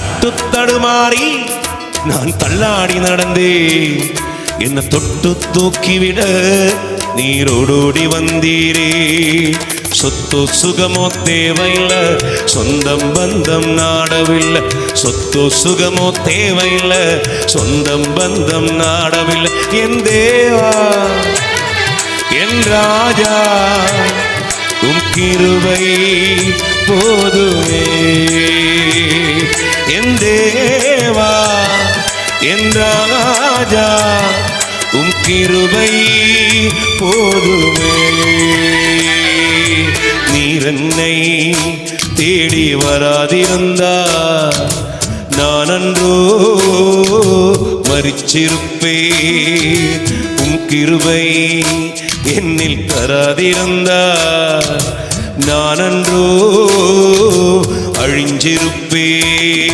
தட்டு தடுமாறி நான் தள்ளாடி நடந்தே என்ன தொட்டு தூக்கிவிட நீரோடோடி வந்தீரே. சொத்து சுகமோ தேவையில்ல சொந்தம் பந்தம் நாடவில்லை. சொத்து சுகமோ தேவையில்ல சொந்தம் பந்தம் நாடவில்லை. என் தேவா என் ராஜா உம் கிருபை போதுமே. என் தேவா என் ராஜா உம் கிருபை போதுமே. நீரன்னை தேடி வராதிருந்தா நான் அன்றோ மறிச்சிருப்பே உம் கிருபை என்னில் தராதிருந்தா நான் அன்றோ அழிஞ்சிருப்பே